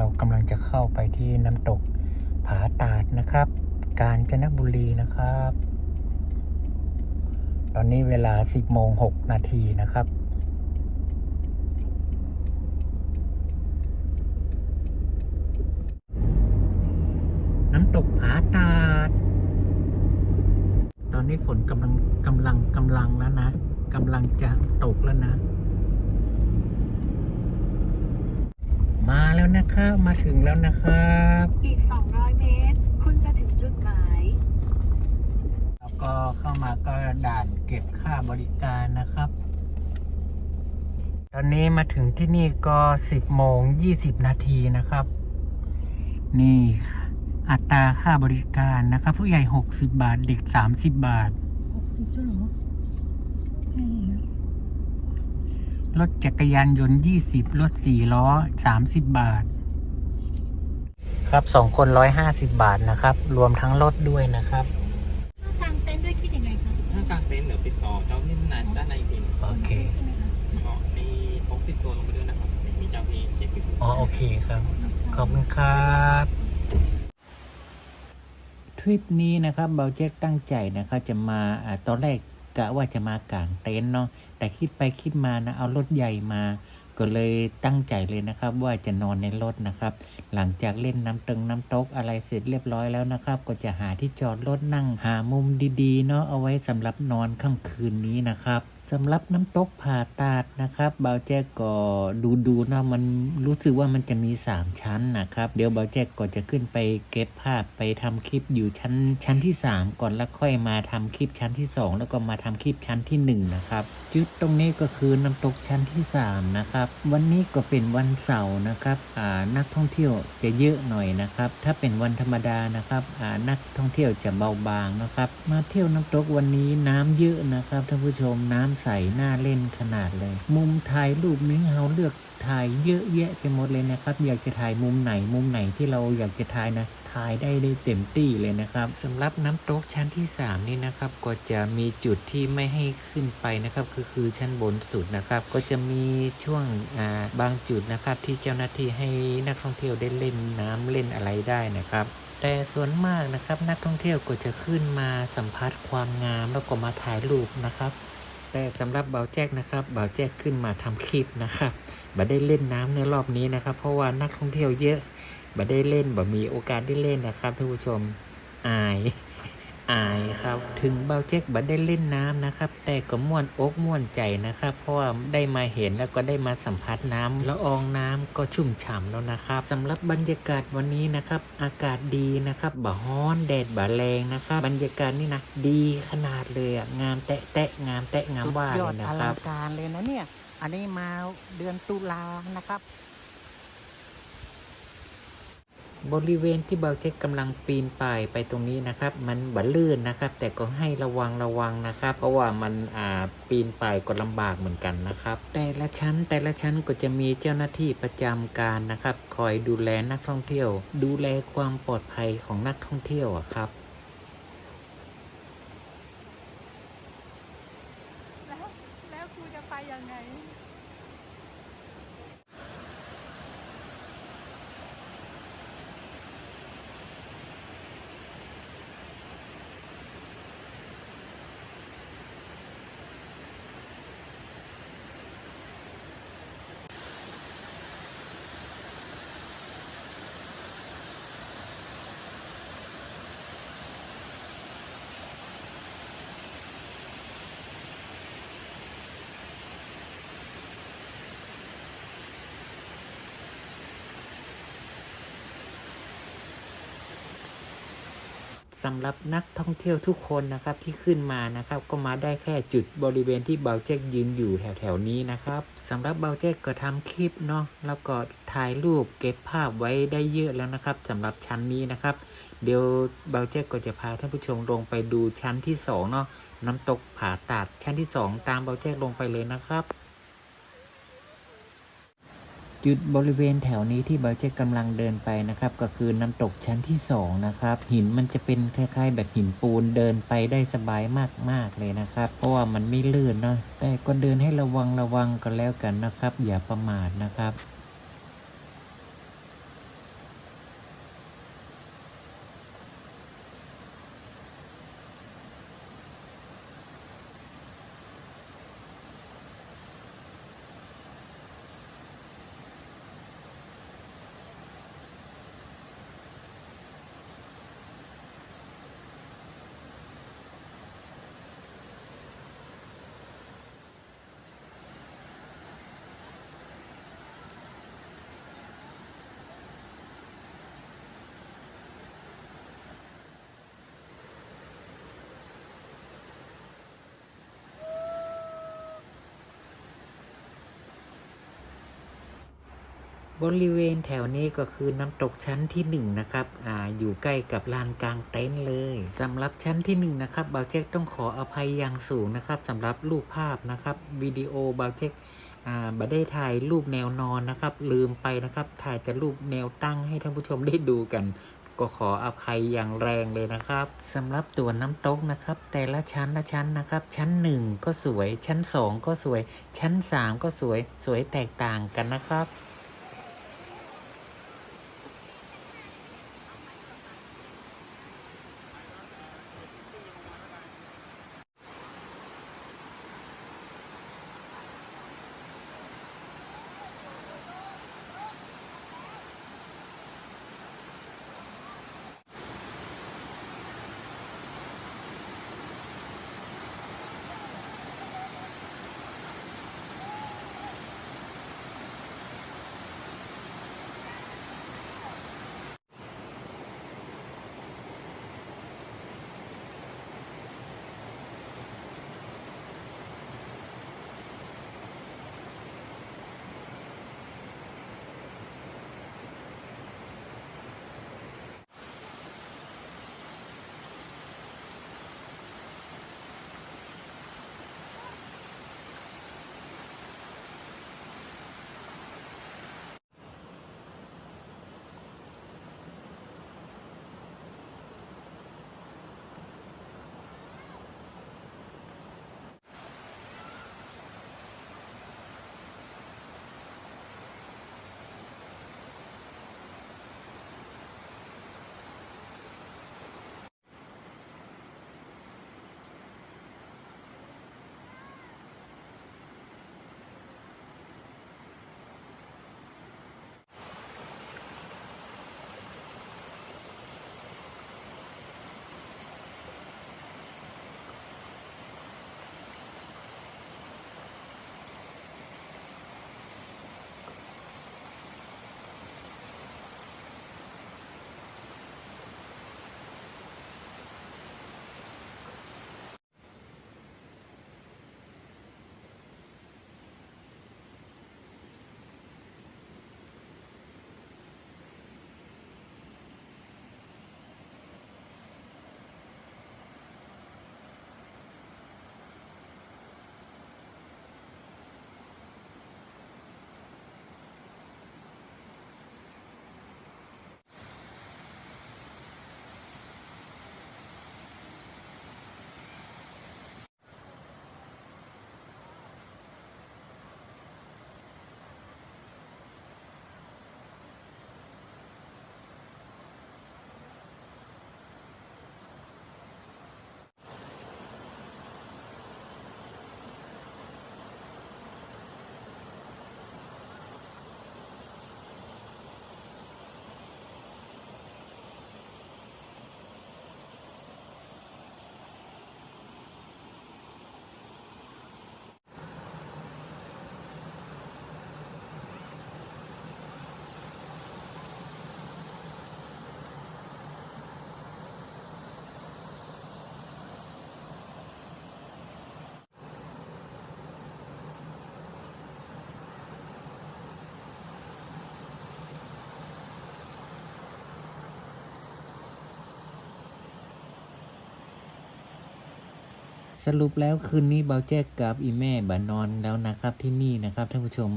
เรากำลังจะเข้าไปที่น้ำตกผาตาดนะครับ กาญจนบุรีนะครับ ตอนนี้เวลา 10โมง6นาทีนะครับน้ำตกผาตาด ตอนนี้ฝนกำลังกำลังกำลังแล้วนะกำลังจะตกแล้วนะ มา แล้วนะครับ มาถึงแล้วนะครับ อีก 200 เมตร คุณจะถึงจุดหมาย แล้วก็เข้ามาก็ด่านเก็บค่าบริการนะครับ ตอนนี้มาถึงที่นี่ก็ 10โมง20 นาทีนะครับ นี่อัตราค่าบริการนะครับ ผู้ใหญ่ 60 บาทเด็ก 30 บาทหกสิบชั่วโมงแค่นี้นะ รถจักรยานยนต์ 20 รถ 4 ล้อ 30 บาท ครับ 2 คน 150 บาทนะครับ รวมทั้งรถด้วยนะครับถ้ากางเต็นท์ด้วยคิดยังไงคะถ้ากางเต็นท์เดี๋ยวติดต่อเจ้าที่นานด้านในอีกทีหนึ่งโอเคใช่ไหมคะก็มีพกติดตัวลงไปด้วยนะครับเดี๋ยวมีเจ้าที่เช็คอยู่อ๋อโอเคครับ ขอบคุณครับทริปนี้นะครับเบาเจ็ตตั้งใจนะครับจะมาอาตอนแรก กะว่าจะมากางเต็นท์เนาะแต่คิดไปคิดมานะเอารถใหญ่มา ก็เลยตั้งใจเลยนะครับ ว่าจะนอนในรถนะครับ หลังจากเล่นน้ำตึงน้ำตกอะไรเสร็จเรียบร้อยแล้วนะครับ ก็จะหาที่จอดรถนั่งหามุมดีๆเนาะเอาไว้สำหรับนอนค่ำคืนนี้นะครับ สำหรับน้ำตกผ่าตาดนะครับเบาแจ๊กก็ดูดูๆนะมันรู้สึกว่ามันจะมี 3 ชั้นนะครับ เดี๋ยวเบาแจ๊กก็จะขึ้นไปเก็บภาพไปทำคลิปอยู่ชั้นชั้นที่ 3 ก่อนแล้วค่อยมาทำคลิปชั้นที่ 2 แล้วก็มาทำคลิปชั้นที่ 1 นะครับ จุดตรงนี้ก็คือน้ำตกชั้นที่ 3 นะครับ วันนี้ก็เป็นวันเสาร์นะครับอ่านักท่องเที่ยวจะเยอะหน่อยนะครับ ถ้าเป็นวันธรรมดานะครับอ่านักท่องเที่ยวจะเบาบางนะครับ มาเที่ยวน้ำตกวันนี้น้ำเยอะนะครับท่านผู้ชมน้ำใสน่าเล่นขนาดเลย มุมถ่ายรูปมิ้งเฮาเลือกถ่ายเยอะแยะไปหมดเลยนะครับ อยากจะถ่ายมุมไหนมุมไหนที่เราอยากจะถ่ายนะถ่ายได้ได้เต็มที่เลยนะครับสำหรับน้ำตกชั้นที่ 3 นี่นะครับก็จะมีจุดที่ไม่ให้ขึ้นไปนะครับคือคือชั้นบนสุดนะครับก็จะมีช่วงอ่าบางจุดนะครับที่เจ้าหน้าที่ให้นักท่องเที่ยวได้เล่นน้ำเล่นอะไรได้นะครับแต่ส่วนมากนะครับนักท่องเที่ยวก็จะขึ้นมาสัมผัสความงามแล้วก็มาถ่ายรูปนะครับ แต่สำหรับเบาแจ็คนะครับเบาแจ็คขึ้นมาทำคลิปนะครับบ่ได้เล่นน้ำในรอบนี้นะครับ เพราะว่านักท่องเที่ยวเยอะบ่ได้เล่นบ่มีโอกาสได้เล่นนะครับท่านผู้ชมอาย อายครับ ถึงเบาแจ๊กบ่ได้เล่นน้ำนะครับ แต่ก็ม่วนอกม่วนใจนะครับ เพราะว่าได้มาเห็นแล้วก็ได้มาสัมผัสน้ำละอองน้ำก็ชุ่มฉ่ำแล้วนะครับสำหรับบรรยากาศวันนี้นะครับ อากาศดีนะครับบ่ฮ้อนแดดบ่แรงนะครับ บรรยากาศนี่นะดีขนาดเลยอะงามแตะแตะงามแตะงามว่าเลยนะคลัรังการเลยนะเนี่ยอันนี้มาเดือนตุลานะครับ บริเวณที่เบาเทคกกำลังปีนป่ายไปตรงนี้นะครับ มันบัลื่นนะครับ แต่ก็ให้ระวังระวังนะครับ เพราะว่ามันอ่าปีนป่ายก็ลำบากเหมือนกันนะครับ แต่ละชั้นแต่ละชั้นก็จะมีเจ้าหน้าที่ประจำการนะครับ คอยดูแลนักท่องเที่ยว ดูแลความปลอดภัยของนักท่องเที่ยวครับ แล้ว แล้วครูจะไปยังไง สำหรับนักท่องเที่ยวทุกคนนะครับที่ขึ้นมานะครับ ก็มาได้แค่จุดบริเวณที่เบาเจ๊กยืนอยู่แถวๆนี้นะครับสำหรับเบาเจ๊กก็ทำคลิปเนาะแล้วก็ถ่ายรูปเก็บภาพไว้ได้เยอะแล้วนะครับสำหรับชั้นนี้นะครับ เดี๋ยวเบาเจ๊กก็จะพาท่านผู้ชมลงไปดูชั้นที่สองเนาะน้ำตกผาตัดชั้นที่สองตามเบาเจ๊กลงไปเลยนะครับ จุดบริเวณแถวนี้ที่เบลเจกำลังเดินไปนะครับ ก็คือน้ำตกชั้นที่สองนะครับหินมันจะเป็นคล้าย ๆ แบบหินปูนเดินไปได้สบายมากๆเลยนะครับ เพราะว่ามันไม่ลื่นเนาะแต่ก็เดินให้ระวังระวังกันแล้วกันนะครับ อย่าประมาทนะครับ บริเวณแถวนี้ก็คือน้ำตกชั้นที่หนึ่งนะครับอ่าอยู่ใกล้กับลานกลางเต็นท์เลยสำหรับชั้นที่หนึ่งนะครับบาวเจ๊กต้องขออภัยอย่างสูงนะครับสำหรับรูปภาพนะครับวิดีโอบาวเจ๊กอ่าบัได้ถ่ายรูปแนวนอนนะครับ ลืมไปนะครับ ถ่ายแต่รูปแนวตั้งให้ท่านผู้ชมได้ดูกันก็ขออภัยอย่างแรงเลยนะครับสำหรับตัวน้ำตกนะครับ แต่ละชั้นละชั้นนะครับ ชั้นหนึ่งก็สวย ชั้นสองก็สวย ชั้นสามก็สวยสวยแตกต่างกันนะครับ สรุปแล้วคืนนี้เบาแจ๊กกับอีแม่บานอนแล้วนะครับที่นี่นะครับท่านผู้ชม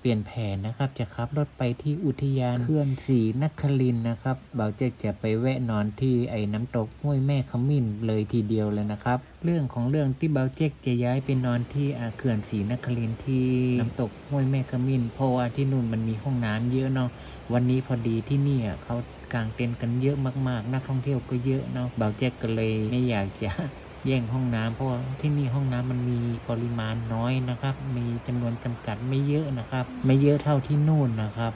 เปลี่ยนแผนนะครับจะขับรถไปที่อุทยานเขื่อนศรีนครินนะครับเบาแจ๊กจะไปแวะนอนที่ไอ้น้ำตกห้วยแม่ขมิ้นเลยทีเดียวเลยนะครับ เรื่องของเรื่องที่เบาแจ๊กจะย้ายไปนอนที่เขื่อนศรีนครินที่น้ำตกห้วยแม่ขมิ้นเพราะว่าที่นู่นมันมีห้องน้ำเยอะเนาะวันนี้พอดีที่นี่อะเขากางเต็นท์กันเยอะมากๆ นักท่องเที่ยวก็เยอะเนาะเบาแจ๊กก็เลยไม่อยากจะ แย่งห้องน้ำเพราะว่าที่นี่ห้องน้ำมันมีปริมาณน้อยนะครับ มีจำนวนจำกัดไม่เยอะนะครับ ไม่เยอะเท่าที่นู่นนะครับ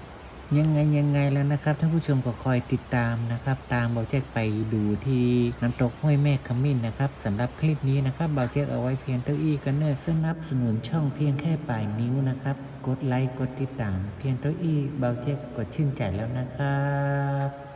ยังไงยังไงแล้วนะครับท่านผู้ชมก็คอยติดตามนะครับ ตามเบาแจ็คไปดูที่น้ำตกห้วยแม่ขมิ้นนะครับสำหรับคลิปนี้นะครับเบาแจ็คเอาไว้เพียงเท่าอี้กันเนอร์สนับสนุนช่องเพียงแค่ปลายนิ้วนะครับ กดไลค์กดติดตาม เพียงเท่าอี้เบาแจ็คก็ชื่นใจแล้วนะครับ